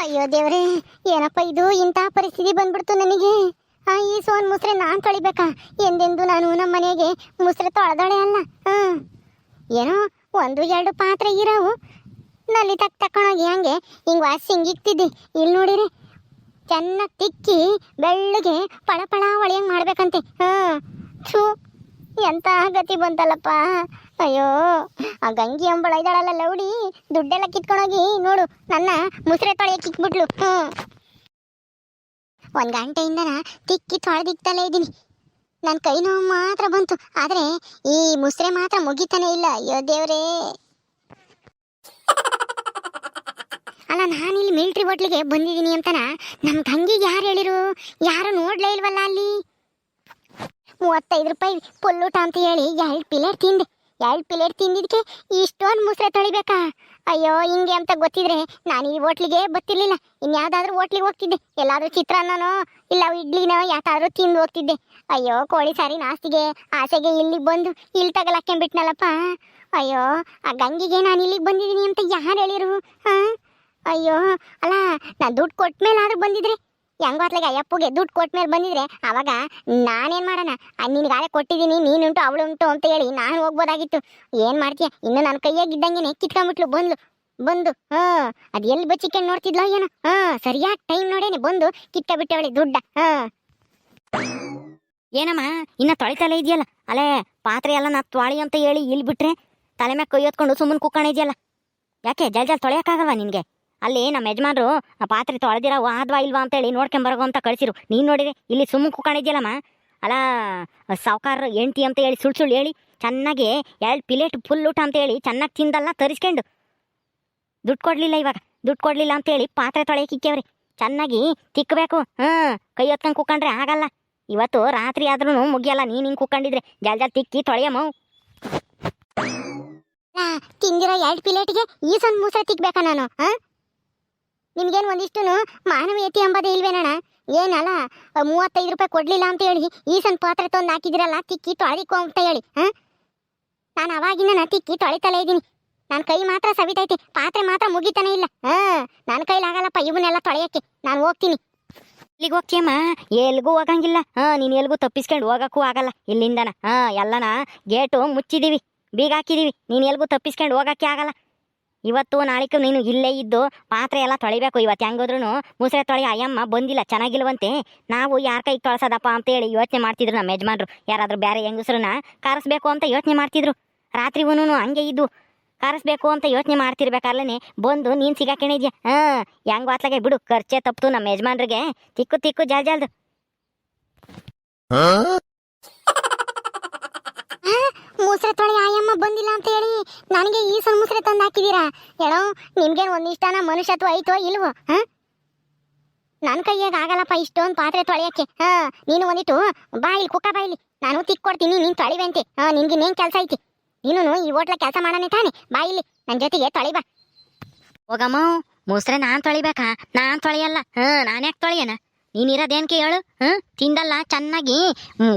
ಅಯ್ಯೋ ದೇವ್ರೆ, ಏನಪ್ಪ ಇದು? ಇಂಥ ಪರಿಸ್ಥಿತಿ ಬಂದ್ಬಿಡ್ತು ನನಗೆ. ಆ ಈ ಸೋನ್ ಮುಸ್ರೆ, ನಾನು ತೊಳಿಬೇಕಾ ಎಂದೆಂದು ನಾನು ನಮ್ಮ ಮನೆಗೆ ಮುಸ್ರೆ ತೊಳೆದೊಳೆ ಅಲ್ಲ. ಹ್ಮ್ ಏನೋ ಒಂದು ಎರಡು ಪಾತ್ರೆ ಇರವು. ನಲ್ಲಿ ತಕ್ ತಕೊಂಡೋಗಿ ಹಂಗೆ ಹಿಂಗೆ ವಾಸಿ ಹಿಂಗಿಕ್ತಿದ್ದೆ ಇಲ್ಲಿ ನೋಡಿರಿ, ಚೆನ್ನಾಗಿ ತಿಕ್ಕಿ ಬೆಳ್ಳಗೆ ಪಳ ಪಳ ಒಳಿಯಂಗೆ ಮಾಡ್ಬೇಕಂತೆ. ಹಾಂ. ಥೂ. ಎಂತ ಗತಿ ಬಂತಲ್ಲಪ್ಪ? ಅಯ್ಯೋ, ಆ ಗಂಗಿ ಅಂಬಳ ಇದ್ದಾಳಲ್ಲ ಲೌಡಿ, ದುಡ್ಡೆಲ್ಲ ಕಿತ್ಕೊಂಡೋಗಿ ನೋಡು, ನನ್ನ ಮುಸ್ರೆ ತೊಳೆಯ ಕಿತ್ಬಿಟ್ಲು. ಹ್ಞೂ. ಒಂದು ಗಂಟೆಯಿಂದನ ತಿಕ್ಕಿ ತೊಳೆದಿಕ್ತಲೇ ಇದ್ದೀನಿ. ನನ್ನ ಕೈ ನೋವು ಮಾತ್ರ ಬಂತು, ಆದರೆ ಈ ಮುಸ್ರೆ ಮಾತ್ರ ಮುಗಿತಾನೆ ಇಲ್ಲ. ಅಯ್ಯೋ ದೇವ್ರೇ. ಅಲ್ಲ ನಾನಿಲ್ಲಿ ಮಿಲ್ಟ್ರಿ ಹೋಟ್ಲಿಗೆ ಬಂದಿದ್ದೀನಿ ಅಂತನ? ನಮ್ಮ ತಂಗಿಗೆ ಯಾರು ಹೇಳಿರು? ಯಾರು ನೋಡ್ಲೇ ಇಲ್ವಲ್ಲ ಅಲ್ಲಿ? ಮೂವತ್ತೈದು ರೂಪಾಯಿ ಪುಲ್ಲೂಟ ಅಂತ ಹೇಳಿ ಎರಡು ಪಿಲೇಟ್ ತಿಂದೆ. ಎರಡು ಪಿಲೇಟ್ ತಿಂದಿದ್ದಕ್ಕೆ ಇಷ್ಟೊಂದು ಮುಸ್ರೆ ತೊಳಿಬೇಕಾ? ಅಯ್ಯೋ, ಹಿಂಗೆ ಅಂತ ಗೊತ್ತಿದ್ರೆ ನಾನು ಈ ಹೋಟ್ಲಿಗೆ ಬತ್ತಿರ್ಲಿಲ್ಲ ಇನ್ಯಾವುದಾದ್ರೂ ಹೋಟ್ಲಿಗೆ ಹೋಗ್ತಿದ್ದೆ. ಎಲ್ಲಾದರೂ ಚಿತ್ರಾನ್ನನೋ, ಇಲ್ಲ ಇಡ್ಲಿನೋ ಯಾತಾದ್ರೂ ತಿಂದು ಹೋಗ್ತಿದ್ದೆ. ಅಯ್ಯೋ, ಕೋಳಿ ಸಾರಿ ನಾಸ್ತಿಗೆ ಆಸೆಗೆ ಇಲ್ಲಿಗೆ ಬಂದು ಇಲ್ಲಿ ತಗಲಕ್ಕೆ ಬಿಟ್ನಲ್ಲಪ್ಪ ಅಯ್ಯೋ, ಆ ಗಂಗಿಗೆ ನಾನು ಇಲ್ಲಿಗೆ ಬಂದಿದ್ದೀನಿ ಅಂತ ಯಾರು ಹೇಳಿರು? ಹಾಂ? ಅಯ್ಯೋ, ಅಲ್ಲ, ನಾನು ದುಡ್ಡು ಕೊಟ್ಟ ಮೇಲೆ ಆದ್ರೂ ಬಂದಿದ್ರೆ ಹೆಂಗೋ ಅತ್ಲಾಗ ಅಯ್ಯಪ್ಪಗೆ ದುಡ್ಡು ಕೊಟ್ಟ ಮೇಲೆ ಬಂದಿದ್ರೆ ಅವಾಗ ನಾನೇನು ಮಾಡೋಣ? ನಿನಗಾಲೆ ಕೊಟ್ಟಿದ್ದೀನಿ, ನೀನುಂಟು ಅವಳುಂಟು ಅಂತ ಹೇಳಿ ನಾನು ಹೋಗ್ಬೋದಾಗಿತ್ತು. ಏನು ಮಾಡ್ತೀಯ? ಇನ್ನು ನನ್ನ ಕೈಯಾಗಿದ್ದಂಗೆ ಕಿತ್ಕೊಂಡ್ಬಿಟ್ಲು ಬಂದ್ಲು, ಬಂದು, ಹಾಂ. ಅದು ಎಲ್ಲಿ ಬಚ್ಚಿಕೊಂಡು ನೋಡ್ತಿದ್ಲೋ ಏನೋ? ಹಾಂ ಸರಿಯಾದ ಟೈಮ್ ನೋಡೇನೆ, ಬಂದು ಕಿತ್ಕೊಬಿಟ್ಟವಳೆ ದುಡ್ಡ, ಹಾಂ. ಏನಮ್ಮ, ಇನ್ನ ತೊಳಿತಲೇ ಇದೆಯಲ್ಲ? ಅಲೇ, ಪಾತ್ರೆ ಎಲ್ಲ ನಾ ತೊಳಿ ಅಂತ ಹೇಳಿ ಇಲ್ಲಿ ಬಿಟ್ರೆ ತಲೆ ಮ್ಯಾಗ ಕೈ ಹೊತ್ಕೊಂಡು ಸುಮ್ಮನೆ ಕುಕ್ಕಣ ಇದೆಯಲ್ಲ? ಯಾಕೆ ಜಲ್ ಜಲ್ ತೊಳೆಯೋಕ್ಕಾಗಲ್ವಾ ನಿನಗೆ? ಅಲ್ಲಿ ನಮ್ಮ ಯಜಮಾನ್ರು, ಆ ಪಾತ್ರೆ ತೊಳೆದಿರೋ ಆದ್ವಾ ಇಲ್ವಾ ಅಂತೇಳಿ ನೋಡ್ಕೊಂಬರಗೋ ಅಂತ ಕಳಿಸಿರು. ನೀನು ನೋಡಿದ್ರೆ ಇಲ್ಲಿ ಸುಮ್ಮ ಕುಕ್ಕಣ ಇದೆಯಲ್ಲಮ್ಮ ಅಲ್ಲ, ಸಾವುಕಾರ ಎಂಟಿ ಅಂತ ಹೇಳಿ ಸುಳ್ಳು ಸುಳ್ಳು ಹೇಳಿ, ಚೆನ್ನಾಗಿ ಎರಡು ಪ್ಲೇಟ್ ಫುಲ್ ಊಟ ಅಂತ ಹೇಳಿ ಚೆನ್ನಾಗಿ ತಿಂದಲ್ಲ ತರಿಸ್ಕೊಂಡು. ದುಡ್ಡು ಕೊಡಲಿಲ್ಲ ಇವಾಗ, ದುಡ್ಡು ಕೊಡಲಿಲ್ಲ ಅಂತೇಳಿ ಪಾತ್ರೆ ತೊಳೆಯಕ್ಕಿಕ್ಕೇವ್ರಿ ಚೆನ್ನಾಗಿ ತಿಕ್ಕಬೇಕು ಹಾಂ ಕೈ ಹೊತ್ಕೊಂಡು ಕುಕ್ಕಂಡ್ರೆ ಆಗಲ್ಲ. ಇವತ್ತು ರಾತ್ರಿ ಆದ್ರೂ ಮುಗಿಯಲ್ಲ, ನೀನು ಹಿಂಗೆ ಕುಕ್ಕಂಡಿದ್ರೆ ಜಲ್ ಜಲ್ ತಿಕ್ಕಿ ತೊಳೆಯಮ್ಮ ತಿಂದಿರೋ ಎರಡು ಪ್ಲೇಟ್ಗೆ ಈ ಸಣ್ಣ ಮೂಸೆ ತಿಕ್ಬೇಕಾ ನಾನು ಹಾಂ ನಿಮ್ಗೇನು ಒಂದಿಷ್ಟು ಮಾನವೀಯತೆ ಎಂಬುದೇ ಇಲ್ವೇನಣ್ಣ? ಏನಲ್ಲ ಮೂವತ್ತೈದು ರೂಪಾಯಿ ಕೊಡಲಿಲ್ಲ ಅಂತ ಹೇಳಿ ಈ ಸಣ್ಣ ಪಾತ್ರೆ ತಂದು ಹಾಕಿದಿರಲ್ಲ, ತಿಕ್ಕಿ ತೊಳಿಕೊ ಅಂತ ಹೇಳಿ, ಹಾಂ? ನಾನು ಅವಾಗಿನ ನಾ ತಿಕ್ಕಿ ತೊಳಿತಲೇ ಇದ್ದೀನಿ. ನನ್ನ ಕೈ ಮಾತ್ರ ಸವಿತೈತಿ, ಪಾತ್ರೆ ಮಾತ್ರ ಮುಗಿತಾನೆ ಇಲ್ಲ, ಹಾಂ? ನನ್ನ ಕೈಲಾಗಲ್ಲಪ್ಪ ಇವನ್ನೆಲ್ಲ ತೊಳೆಯಕ್ಕೆ, ನಾನು ಹೋಗ್ತೀನಿ. ಇಲ್ಲಿಗೆ ಹೋಗ್ತೀಯಮ್ಮ? ಎಲ್ಗೂ ಹೋಗಂಗಿಲ್ಲ, ಹಾಂ? ನೀನು ಎಲ್ಗೂ ತಪ್ಪಿಸ್ಕೊಂಡು ಹೋಗಕ್ಕೂ ಆಗಲ್ಲ, ಇಲ್ಲಿಂದನ, ಹಾಂ? ಎಲ್ಲನ ಗೇಟು ಮುಚ್ಚಿದೀವಿ ಬೀಗ ಹಾಕಿದೀವಿ ನೀನು ಎಲ್ಗೂ ತಪ್ಪಿಸ್ಕೊಂಡು ಹೋಗಕ್ಕೆ ಆಗಲ್ಲ. ಇವತ್ತು ನಾಳೆಕ್ಕೂ ನೀನು ಇಲ್ಲೇ ಇದ್ದು ಪಾತ್ರೆ ಎಲ್ಲ ತೊಳಿಬೇಕು. ಇವತ್ತು ಹೆಂಗೋದ್ರೂ ಮುಸ್ರೆ ತೊಳೆಯ ಅಯ್ಯಮ್ಮ ಬಂದಿಲ್ಲ, ಚೆನ್ನಾಗಿಲ್ವಂತೆ. ನಾವು ಯಾರ ಕೈಗೆ ತೊಳ್ಸೋದಪ್ಪ ಅಂತೇಳಿ ಯೋಚನೆ ಮಾಡ್ತಿದ್ರು ನಮ್ಮ ಯಜಮಾನ್ರು. ಯಾರಾದರೂ ಬೇರೆ ಹೆಂಗಸ್ರನ್ನ ಕರೆಸ್ಬೇಕು ಅಂತ ಯೋಚನೆ ಮಾಡ್ತಿದ್ರು. ರಾತ್ರಿ ಹಂಗೆ ಇದ್ದು ಕರೆಸ್ಬೇಕು ಅಂತ ಯೋಚನೆ ಮಾಡ್ತಿರ್ಬೇಕಲ್ಲೇ ಬಂದು, ನೀನು ಸಿಗಾಕೊಂಡಿದ್ಯಾ ಹಾಂ, ಹೆಂಗ್ ವಾತ್ಲಾಗೆ ಬಿಡು, ಖರ್ಚೆ ತಪ್ತು ನಮ್ಮ ಯಜಮಾನ್ರಿಗೆ. ತಿಕ್ಕು ತಿಕ್ಕು, ಜಲ್, ಜಲ್ದು. ಮುಸ್ರೆ ತೊಳೆ ಆಯಮ್ಮ ಬಂದಿಲ್ಲ ಅಂತ ಹೇಳಿ ನನಗೆ ಈ ಸಣ್ಣ ಮುಸ್ರೆ ತಂದು ಹಾಕಿದ್ದೀರಾ ಹೇಳೋ ನಿಮ್ಗೇನು ಒಂದಿಷ್ಟನ ಮನುಷ್ಯತ್ವ ಐತೋ ಇಲ್ವೋ, ಹಾ? ನನ್ನ ಕೈಯಾಗ ಆಗಲ್ಲಪ್ಪ ಇಷ್ಟೊಂದು ಪಾತ್ರೆ ತೊಳೆಯಕ್ಕೆ, ಹಾ? ನೀನು ಒಂದಿಟ್ಟು ಬಾಯಿಲಿ ಕುಕ್ಕ ಬಾಯಿಲಿ ನಾನು ತಿಕ್ ಕೊಡ್ತೀನಿ, ನೀನು ತೊಳಿವಂತೆ. ಹಾ, ನಿನ್ಗೆ ಇನ್ನೇನು ಕೆಲಸ ಐತಿ? ನೀನು ಈ ಹೋಟ್ಲ ಕೆಲಸ ಮಾಡೋಣ ತಾನೆ ಬಾಯಿಲಿ ನನ್ನ ಜೊತೆಗೆ ತೊಳಿಬಾ. ಹೋಗಮ್ಮ, ಮುಸ್ರೆ ನಾನ್ ತೊಳಿಬೇಕಾ? ನಾನ್ ತೊಳೆಯಲ್ಲ, ಹಾ, ನಾನು ಯಾಕೆ ತೊಳೆಯನ? ನೀನ್ ಇರೋದೇನ್ಕೆ ಹೇಳು? ಹ್ಞೂ ತಿಂದಲ್ಲ, ಚೆನ್ನಾಗಿ.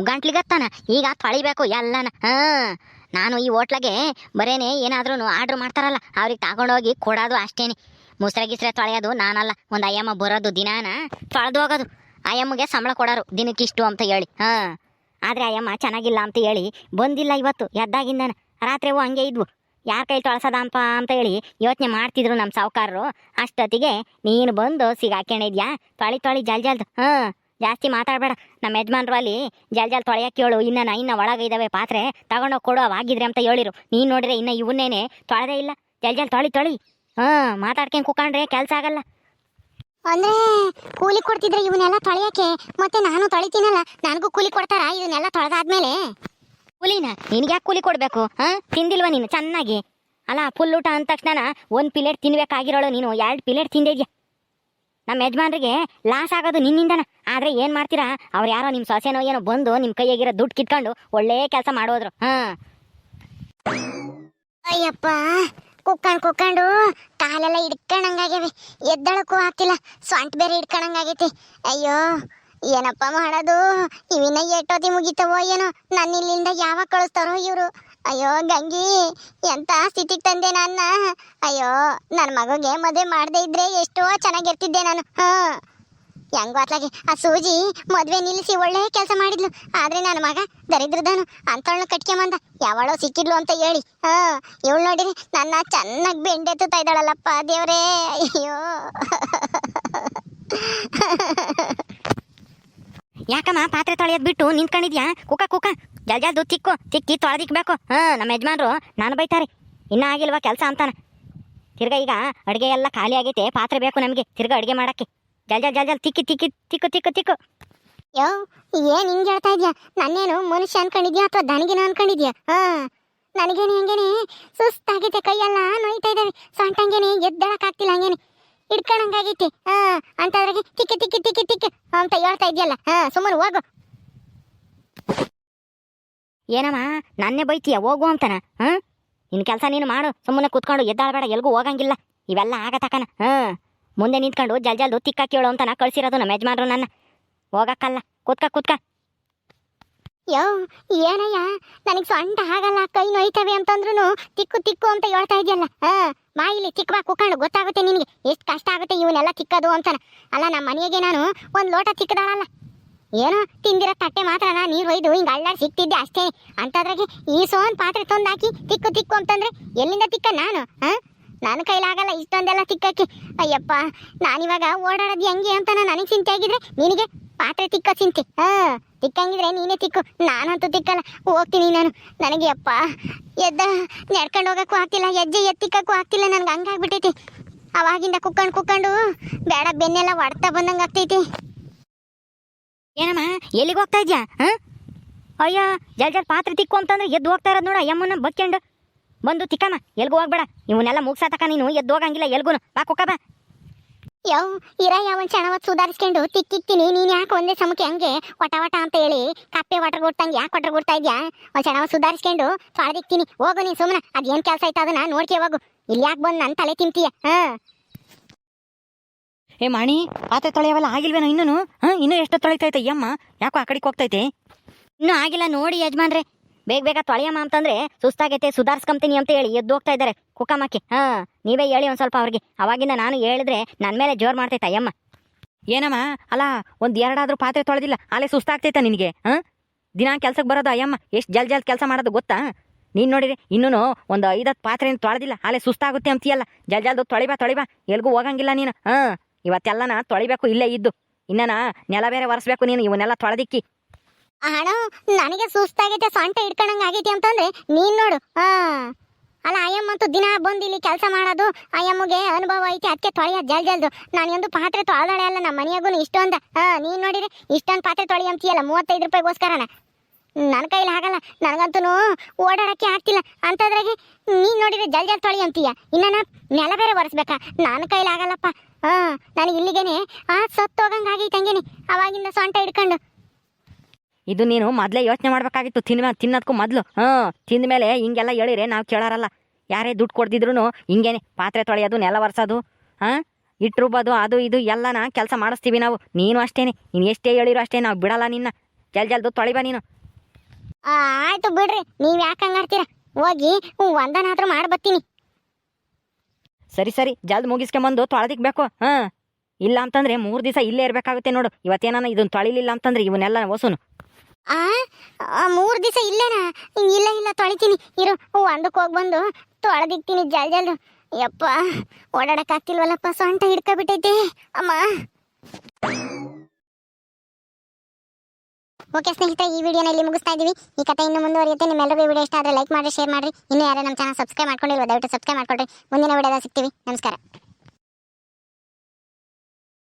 ಗಂಟ್ಲಿಗತ್ತಾನ. ಈಗ ತೊಳಿಬೇಕು ಎಲ್ಲನ. ಹಾಂ. ನಾನು ಈ ಹೋಟ್ಲಗೆ ಬರೇನೆ ಏನಾದ್ರೂ ಆರ್ಡ್ರ್ ಮಾಡ್ತಾರಲ್ಲ, ಅವ್ರಿಗೆ ತಗೊಂಡೋಗಿ ಕೊಡೋದು ಅಷ್ಟೇನೆ. ಮುಸ್ರೆ ಗಿಸ್ರೆ ತೊಳೆಯೋದು ನಾನಲ್ಲ. ಒಂದು ಅಯ್ಯಮ್ಮ ಬರೋದು ದಿನಾನ ತೊಳೆದು ಹೋಗೋದು. ಅಯ್ಯಮ್ಮಗೆ ಸಂಬಳ ಕೊಡೋರು ದಿನಕ್ಕಿಷ್ಟು ಅಂತ ಹೇಳಿ. ಹಾಂ. ಆದರೆ ಅಯ್ಯಮ್ಮ ಚೆನ್ನಾಗಿಲ್ಲ ಅಂತ ಹೇಳಿ ಬಂದಿಲ್ಲ ಇವತ್ತು, ಎದ್ದಾಗಿಂದನ. ರಾತ್ರಿವು ಹಂಗೆ ಇದ್ವು. ಯಾರ ಕೈ ತೊಳ್ಸದಪ್ಪ ಅಂತ ಹೇಳಿ ಯೋಚನೆ ಮಾಡ್ತಿದ್ರು ನಮ್ಮ ಸಾವುಕಾರರು. ಅಷ್ಟೊತ್ತಿಗೆ ನೀನು ಬಂದು ಸಿಗಾಕೊಂಡಿದ್ಯಾ ತೊಳಿ ತೊಳಿ ಜಲ್ ಜಲ್ದು. ಹಾಂ, ಜಾಸ್ತಿ ಮಾತಾಡಬೇಡ. ನಮ್ಮ ಯಜಮಾನರು ಅಲ್ಲಿ ಜಲ್ ಜಲ್ ತೊಳೆಯಕ್ಕೆ ಹೇಳು. ಇನ್ನ ನಾ, ಇನ್ನೂ ಒಳಗೆ ಇದಾವೆ ಪಾತ್ರೆ. ತಗೊಂಡೋಗಿ ಕೊಡು ಆಗಿದ್ರೆ ಅಂತ ಹೇಳಿರು. ನೀನು ನೋಡಿದ್ರೆ ಇನ್ನು ಇವನ್ನೇನೆ ತೊಳೆದೇ ಇಲ್ಲ. ಜಲ್ ಜಲ್ ತೊಳಿ ತೊಳಿ. ಹಾಂ ಮಾತಾಡ್ಕೊಂಡು ಕುಕೊಂಡ್ರೆ ಕೆಲಸ ಆಗಲ್ಲ. ಅಂದ್ರೆ ಕೂಲಿ ಕೊಡ್ತಿದ್ರೆ ಇವನ್ನೆಲ್ಲ ತೊಳೆಯಕ್ಕೆ? ಮತ್ತೆ ನಾನು ತೊಳಿತೀನಲ್ಲ, ನನಗೂ ಕೂಲಿ ಕೊಡ್ತಾರ? ಇದನ್ನೆಲ್ಲ ತೊಳೆದಾದ್ಮೇಲೆ? ಕೂಲಿನ ನಿನ್ಗೆ ಯಾಕೆ ಕೂಲಿ ಕೊಡಬೇಕು, ಹಾಂ? ತಿಂದಿಲ್ವ ನೀನು ಚೆನ್ನಾಗಿ? ಅಲ್ಲ, ಫುಲ್ ಊಟ ಅಂದ ತಕ್ಷಣ ಒಂದು ಪಿಲೇಟ್ ತಿನ್ಬೇಕಾಗಿರೋಳು ನೀನು, ಎರಡು ಪಿಲೇಟ್ ತಿಂದಿದ್ಯಾ ನಮ್ಮ ಯಜಮಾನ್ರಿಗೆ ಲಾಸ್ ಆಗೋದು ನಿನ್ನಿಂದನ. ಆದರೆ ಏನು ಮಾಡ್ತೀರಾ? ಅವ್ರು ಯಾರೋ ನಿಮ್ಮ ಸೊಸೆನೋ ಏನೋ ಬಂದು ನಿಮ್ಮ ಕೈಯಾಗಿರೋ ದುಡ್ಡು ಕಿತ್ಕೊಂಡು ಒಳ್ಳೆ ಕೆಲಸ ಮಾಡೋದ್ರು, ಹಾಂ? ಅಯ್ಯಪ್ಪ, ಕುಕ್ಕಂಡು ಕುಕ್ಕಂಡು ಕಾಲೆಲ್ಲ ಹಿಡ್ಕೊಂಡಂಗಾಗ್ಯವೆ ಎದ್ದಳಕ್ಕೂ ಆಗ್ತಿಲ್ಲ, ಸ್ವಂಟ್ ಬೇರೆ ಅಯ್ಯೋ ಏನಪ್ಪ ಮಾಡೋದು? ಇವಿನ ಎಟ್ಟೋತಿ ಮುಗಿತವೋ ಏನೋ? ನನ್ನ ಇಲ್ಲಿಂದ ಯಾವಾಗ ಕಳಿಸ್ತಾರೋ ಇವರು. ಅಯ್ಯೋ, ಗಂಗಿ, ಎಂತ ಸ್ಥಿತಿಗೆ ತಂದೆ ನನ್ನ? ಅಯ್ಯೋ ನನ್ನ ಮಗಗೆ ಮದುವೆ ಮಾಡದೇ ಇದ್ರೆ ಎಷ್ಟೋ ಚೆನ್ನಾಗಿರ್ತಿದ್ದೆ ನಾನು. ಹಾ. ಹೆಂಗೋ ಅತ್ಲಾಗೆ ಆ ಸೂಜಿ ಮದುವೆ ನಿಲ್ಲಿಸಿ ಒಳ್ಳೆ ಕೆಲಸ ಮಾಡಿದ್ಲು. ಆದ್ರೆ ನನ್ನ ಮಗ ದರಿದ್ರದನು. ಅಂತವಳನ್ನ ಕಟ್ಕೊಂಬಂದ. ಯಾವಳೋ ಸಿಕ್ಕಿದ್ಲು ಅಂತ ಹೇಳಿ. ಹಾ. ಇವಳು ನೋಡಿರಿ ನನ್ನ ಚೆನ್ನಾಗಿ ಬೆಂಡೆತ್ತುತ್ತಾ ಇದ್ದಾಳಲ್ಲಪ್ಪ ದೇವರೇ. ಅಯ್ಯೋ. ಯಾಕಮ್ಮ ಪಾತ್ರೆ ತೊಳೆಯೋದ್ ಬಿಟ್ಟು ನಿಂತ್ಕೊಂಡಿದ್ಯಾ? ಕುಕ ಕುಕ. ಜಲ್ ಜಲ್ದು ತಿಕ್ಕು, ತಿಕ್ಕಿ ತೊಳೆದಿಕ್ಬೇಕು. ಹಾಂ, ನಮ್ಮ ಯಜಮಾನ್ರು ನಾನು ಬೈತಾರೆ. ಇನ್ನೂ ಆಗಿಲ್ವಾ ಕೆಲಸ ಅಂತಾನೆ. ತಿರ್ಗಾ ಈಗ ಅಡುಗೆ ಎಲ್ಲ ಖಾಲಿ ಆಗೈತೆ, ಪಾತ್ರೆ ಬೇಕು ನಮಗೆ. ತಿರ್ಗ ಅಡುಗೆ ಮಾಡೋಕ್ಕೆ. ಜಲ್ ಜಲ್ ಜಲ್ ಜಲ್, ತಿಕ್ಕಿ ತಿಕ್ಕಿ, ತಿಕ್ಕು ತಿಕ್ಕು ತಿಕ್ಕು. ಯೋ, ಏನ್ ಹಿಂಗ್ ಹೇಳ್ತಾ ಇದ್ಯಾ? ನನ್ನೇನು ಮನುಷ್ಯ ಅನ್ಕೊಂಡಿದ್ಯಾ ಅಥವಾ ದನಗಿನ ಅನ್ಕೊಂಡಿದ್ಯಾ? ಹಾ, ನನಗೇನೆ ಹಂಗೇನೆ? ಸುಸ್ತಾಗೈತೆ, ಕೈಯೆಲ್ಲ ನೋಯ್ತಾ ಇದ್ದಾವೆ ಸೊಂಟಂಗೇನೆ ಎದ್ದಳಕ್ ಆಗ್ತಿಲ್ಲ ಹಂಗೇನೆ. ಹಿಡ್ಕೊಳಂಗಾಗೈತೆ ಹಾ ಅಂತದ್ರಾಗೆ ತಿಕ್ಕಿ ತಿಕ್ಕಿ ತಿಕ್ಕಿ ತಿಕ್ಕಿ. ಅಂತ ಹೇಳ್ತಾ ಇದೆಯಲ್ಲ? ಹಾ, ಸುಮ್ಮನೆ ಹೋಗು. ಏನಮ್ಮ, ನನ್ನೇ ಬೈತೀಯ? ಹೋಗು ಅಂತಾನ, ಹಾ? ನಿನ್ ಕೆಲಸ ನೀನು ಮಾಡು, ಸುಮ್ಮನೆ ಕೂತ್ಕೊಂಡು ಎದ್ದಾಳಬೇಡ, ಎಲ್ಗೂ ಹೋಗಂಗಿಲ್ಲ. ಇವೆಲ್ಲ ಆಗತಕನ ಹಾ? ಮುಂದೆ ನಿಂತ್ಕೊಂಡು ಜಲ್ ಜಲ್ದು ತಿಕ್ಕ ಕೇಳು ಅಂತಾನ ಕಳ್ಸಿರೋದು ನಮ್ಮ ಯಜಮಾನ್ರು ನನ್ನ. ಹೋಗಕ್ಕಲ್ಲ, ಕೂತ್ಕ ಕೂತ್ಕ. ಯೋ ಏನಯ್ಯ? ನನಗೆ ಸೊಂಟ ಆಗಲ್ಲ, ಕೈ ನೋಯ್ತವೆ ಅಂತಂದ್ರೂ ತಿಕ್ಕು ತಿಕ್ಕು ಅಂತ ಹೇಳ್ತಾ ಇದೆಯಲ್ಲ. ಹಾ ಇಲ್ಲಿ ತಿಕ್ಕಬಾ ಕುಕ್ಕೊಂಡು ಗೊತ್ತಾಗುತ್ತೆ ನಿನಗೆ. ಎಷ್ಟು ಕಷ್ಟ ಆಗುತ್ತೆ ಇವನ್ನೆಲ್ಲ ತಿಕ್ಕದು ಅಂತಾನ. ಅಲ್ಲ ನಮ್ಮ ಮನೆಗೆ ನಾನು ಒಂದು ಲೋಟ ತಿಕ್ಕದಾಳಲ್ಲ. ಏನೋ, ತಿಂದಿರೋ ತಟ್ಟೆ ಮಾತ್ರ ನೀರು ಒಯ್ದು ಹಿಂಗೆ ಅಳ್ಳಾಡಿ ಸಿಕ್ತಿದ್ದೆ ಅಷ್ಟೇ. ಅಂತದ್ರಾಗೆ ಈ ಸೋನ್ ಪಾತ್ರೆ ತಂದಾಕಿ ತಿಕ್ಕು ತಿಕ್ಕು ಅಂತಂದ್ರೆ ಎಲ್ಲಿಂದ ತಿಕ್ಕ ನಾನು? ಹಾ? ನನ್ನ ಕೈಲಾಗಲ್ಲ ಇಷ್ಟೊಂದೆಲ್ಲ ತಿಕ್ಕಕ್ಕೆ. ಅಯ್ಯಪ್ಪ, ನಾನಿವಾಗ ಓಡಾಡೋದು ಹೆಂಗೆ ಅಂತ ನನಗೆ ಚಿಂತೆ ಆಗಿದ್ರೆ ನಿನಗೆ ಪಾತ್ರೆ ತಿಕ್ಕ ಚಿಂತೆ. ಹಾ. ತಿಕ್ಕಂಗಿದ್ರೆ ನೀನೇ ತಿಕ್ಕು. ನಾನಂತೂ ತಿಕ್ಕಲ್ಲ. ಹೋಗ್ತೀನಿ ನಾನು. ನನಗೆ ಅಪ್ಪ ಎದ್ದ, ನಡ್ಕೊಂಡು ಹೋಗಕ್ಕೂ ಆಗ್ತಿಲ್ಲ. ಹೆಜ್ಜೆ ಎತ್ತಿಕ್ಕಕ್ಕೂ ಆಗ್ತಿಲ್ಲ. ನನ್ಗೆ ಹಂಗಾಗ್ಬಿಟ್ಟೈತಿ. ಅವಾಗಿಂದ ಕುಕ್ಕಂಡು ಕುಕ್ಕಂಡು ಬೇಡ, ಬೆನ್ನೆಲ್ಲ ಹೊಡ್ತಾ ಬಂದಂಗೆ ಆಗ್ತೈತಿ. ಏನಮ್ಮ, ಎಲ್ಲಿಗೆ ಹೋಗ್ತಾ ಇದ್ಯಾ? ಹಾಂ? ಅಯ್ಯ, ಜಲ್ ಜಲ್ ಪಾತ್ರೆ ತಿಕ್ಕು ಅಂತಂದ್ರೆ ಎದ್ದು ಹೋಗ್ತಾ ಇರೋದು ನೋಡ ಅಯ್ಯಮ್ಮನ ಬಕ್ಕೊಂಡು. ಬಂದು ತಿಕ್ಕಮ್ಮ, ಎಲ್ಗೂ ಹೋಗ್ಬೇಡ. ಇವನ್ನೆಲ್ಲ ಮುಗ್ಸಾತಕ ನೀನು, ಎದ್ದು ಹೋಗಂಗಿಲ್ಲ ಎಲ್ಗೂ ಬಾ ಕುಕ್ಕ, ಬಾ. ಯಾವ ಇರ ಯಾವನ್ ಚಣವತ್ ಸುಧಾರಿಸ್ಕೊಂಡು ತಿಕ್ಕಿಕ್ತೀನಿ ನೀನ್ ಯಾಕೆ ಒಂದೇ ಸಮಕ್ಕೆ ಹಂಗೆ ವಟ ವಟ ಅಂತ ಹೇಳಿ ಕಪ್ಪೆ ವಾಟರ್ ಕೊಡ್ತಂಗೆ ಯಾಕೆ ವಾಟರ್ ಕೊಡ್ತಾ ಇದ್ಯಾ? ಒಂದ್ ಚಣವ ಸುಧಾರಿಸ್ಕೊಂಡು ತೊಳೆದಿಕ್ತೀನಿ ಹೋಗು ನೀನ್ ಸುಮ್ಮನೆ ಅದೇನ್ ಕೆಲಸ ಆಯ್ತು ಅದನ್ನ ನೋಡ್ಕೆ ಹೋಗು. ಇಲ್ಲಿ ಯಾಕೆ ಬಂದು ನನ್ನ ತಲೆ ತಿಂತೀಯ? ಹಾ. ಏ ಮಾಣಿ ಪಾತ್ರೆ ತೊಳೆಯವಲ್ಲ ಆಗಿಲ್ವೇನ ಇನ್ನೂ ಹಾ, ಇನ್ನೂ ಎಷ್ಟು ತೊಳಿತೈತೆ ಅಯ್ಯಮ್ಮ ಯಾಕೋ ಆ ಕಡೆಗೆ ಹೋಗ್ತೈತೆ ಇನ್ನೂ ಆಗಿಲ್ಲ ನೋಡಿ ಯಜಮಾನ್ರೆ. ಬೇಗ ಬೇಗ ತೊಳೆಯಮ್ಮ ಅಂತಂದ್ರೆ ಸುಸ್ತಾಗೈತೆ, ಸುಧಾರಿಸ್ಕೊಂತೀನಿ ಅಂತ ಹೇಳಿ ಎದ್ದು ಹೋಗ್ತಾ ಇದ್ದಾರೆ. ಕುಕ್ಕಮ್ಮಕ್ಕೆ ಹಾ, ನೀವೇ ಹೇಳಿ ಒಂದ್ ಸ್ವಲ್ಪ ಅವ್ರಿಗೆ. ಅವಾಗಿಂದ ನಾನು ಹೇಳಿದ್ರೆ ನನ್ನ ಮೇಲೆ ಜೋರ್ ಮಾಡ್ತೈತೆ ಅಯ್ಯಮ್ಮ. ಏನಮ್ಮ? ಅಲ್ಲ, ಒಂದ್ ಎರಡಾದ್ರೂ ಪಾತ್ರೆ ತೊಳೆದಿಲ್ಲ. ಅಲ್ಲೇ ಸುಸ್ತಾಗ್ತೈತ ನಿನಗೆ, ಹಾಂ? ದಿನ ಕೆಲ್ಸಕ್ಕೆ ಬರೋದು ಅಯ್ಯಮ್ಮ. ಎಷ್ಟು ಜಲ್ ಜಲ್ ಕೆಲಸ ಮಾಡೋದು ಗೊತ್ತಾ? ನೀನು ನೋಡಿರಿ ಇನ್ನೂ ಒಂದು ಐದತ್ತು ಪಾತ್ರೆ ತೊಳೆದಿಲ್ಲ. ಅಲ್ಲೇ ಸುಸ್ತಾಗುತ್ತೆ ಅಂತೀಯಲ್ಲ. ಜಲ್ ಜಲ್ದು ತೊಳಿಬಾ ತೊಳಿಬಾ. ಎಲ್ಗೂ ಹೋಗಂಗಿಲ್ಲ ನೀನು, ಹಾಂ? ನಾ ತೊಳಿಬೇಕು ಇಲ್ಲೇ ಇದ್ದು. ಇನ್ನನ ನೆಲ ಬೇರೆ ಒರೆಸ್ಬೇಕು ನೀನು. ಇವನ್ನೆಲ್ಲ ತೊಳೆದಿಕ್ಕಿ. ಹಣ ನನಗೆ ಸುಸ್ತಾಗೈತೆ, ಸೊಂಟ ಹಿಡ್ಕೊಂಡಂಗೆ ಆಗೈತಿ ಅಂತಂದ್ರೆ ನೀನ್ ನೋಡು. ಹಾ ಅಲ್ಲ ಅಯ್ಯಮ್ಮ ಅಂತೂ ದಿನ ಬಂದು ಇಲ್ಲಿ ಕೆಲಸ ಮಾಡೋದು ಅಯ್ಯಮ್ಮಗೆ ಅನುಭವ ಐತಿ ಅದಕ್ಕೆ ತೊಳೆಯೋದು ಜಲ್ ಜಲ್ದು ನಾನು ಒಂದು ಪಾತ್ರೆ ತೊಳೆದಾಳೆ ಅಲ್ಲ, ನಮ್ಮ ಮನೆಯಾಗೂ ಇಷ್ಟೊಂದ. ಹಾ ನೀನು ನೋಡಿರಿ, ಇಷ್ಟೊಂದು ಪಾತ್ರೆ ತೊಳಿ ಅಂತೀಯಲ್ಲ, ಮೂವತ್ತೈದು ರೂಪಾಯಿಗೋಸ್ಕರನ ನನ್ನ ಕೈಲಿ ಆಗಲ್ಲ ನನಗಂತೂ ಓಡಾಡೋಕ್ಕೆ ಆಗ್ತಿಲ್ಲ. ಅಂತದ್ರಾಗೆ ನೀನ್ ನೋಡಿದ್ರೆ ಜಲ್ ಜಲ್ ತೊಳಿ ಅಂತೀಯ. ಇನ್ನ ನೆಲ ಬೇರೆ ಒರೆಸ್ಬೇಕಾ? ನನ್ನ ಕೈಲಿ ಆಗಲ್ಲಪ್ಪ. ಹಾ ನನಗೆ ಇಲ್ಲಿಗೇನೆ ಆ ಸತ್ತು ಆಗೈತೆ ಹಂಗೇನೆ, ಅವಾಗಿಂದ ಸೊಂಟ ಹಿಡ್ಕೊಂಡು. ಇದು ನೀನು ಮೊದಲೇ ಯೋಚನೆ ಮಾಡ್ಬೇಕಾಗಿತ್ತು. ತಿನ್ನ ತಿನ್ನೋದಕ್ಕೂ ಮೊದಲು. ಹಾಂ ತಿಂದ ಮೇಲೆ ಹಿಂಗೆಲ್ಲ ಹೇಳಿರೆ ನಾವು ಕೇಳಾರಲ್ಲ. ಯಾರೇ ದುಡ್ಡು ಕೊಡ್ದಿದ್ರು ಹಿಂಗೇನೆ ಪಾತ್ರೆ ತೊಳೆಯೋದು ನೆಲ ಒರೆಸೋದು ಹಾಂ? ಇಟ್ಟು ರುಬ್ಬೋದು ಅದು ಇದು ಎಲ್ಲನ ಕೆಲಸ ಮಾಡಿಸ್ತೀವಿ ನಾವು. ನೀನು ಅಷ್ಟೇನೆ ನೀನು ಎಷ್ಟೇ ಹೇಳಿರೋ ಅಷ್ಟೇ ನಾವು ಬಿಡಲ್ಲ ನಿನ್ನ. ಜಲ್ ಜಲ್ದು ತೊಳಿಬಾ ನೀನು. ಆಯ್ತು ಬಿಡ್ರಿ ನೀವು ಯಾಕೆ ಹಂಗಾಡ್ತೀರ ಹೋಗಿ ಒಂದನಾದ್ರೂ ಮಾಡಿ ಬರ್ತೀನಿ ಸರಿ ಸರಿ ಜಲ್ದ್ ಮುಗಿಸ್ಕೊಂಬಂದು ತೊಳೆದಿಕ್ಬೇಕು ಹಾಂ ಇಲ್ಲ ಅಂತಂದ್ರೆ ಮೂರು ದಿವಸ ಇಲ್ಲೇ ಇರಬೇಕಾಗುತ್ತೆ ನೋಡು. ಇವತ್ತೇನ ಇದನ್ನ ತೊಳಿಲಿಲ್ಲ ಅಂತಂದ್ರೆ ಇವನ್ನೆಲ್ಲ ಹೊಸುನು ಆ? ಮೂರ್ ದಿವಸ ಇಲ್ಲೇನಾ? ಇಲ್ಲ ಇಲ್ಲ, ತೊಳಿತೀನಿ. ಇರು ಒಂದಕ್ಕೆ ಹೋಗಿ ಬಂದು ತೊಳೆದಿಕ್ತೀನಿ ಜಲ್ ಜಲ್ದು ಯಪ್ಪ ಓಡಾಡಕ್ ಆಗ್ತಿಲ್ವಲ್ಲಪ್ಪ ಸೊಂಟ ಹಿಡ್ಕೊಬಿಟ್ಟೈತೆ. ಅಮ್ಮ. ಓಕೆ ಸ್ನೇಹಿತರೆ, ಈ ವಿಡಿಯೋನ ಇಲ್ಲಿ ಮುಗಿಸ್ತಾ ಇದೀವಿ. ಈ ಕಥೆ ಇನ್ನು ಮುಂದುವರಿಯುತ್ತೆ. ನಿಮ್ಮೆಲ್ಲರಿಗೂ ವಿಡಿಯೋ ಇಷ್ಟ ಆದರೆ ಲೈಕ್ ಮಾಡಿ ಶೇರ್ ಮಾಡಿ ಇನ್ನೂ ಯಾರೇ ನಮ್ಮ ಚಾನಲ್ ಸಬ್ಸ್ಕ್ರೈಬ್ ಮಾಡ್ಕೊಂಡಿಲ್ವ, ದಯವಿಟ್ಟು ಸಬ್ಸ್ಕ್ರೈಬ್ ಮಾಡ್ಕೊಳ್ರಿ. ಮುಂದಿನ ವಿಡಿಯೋದಾಗ ಸಿಗ್ತೀವಿ. ನಮಸ್ಕಾರ.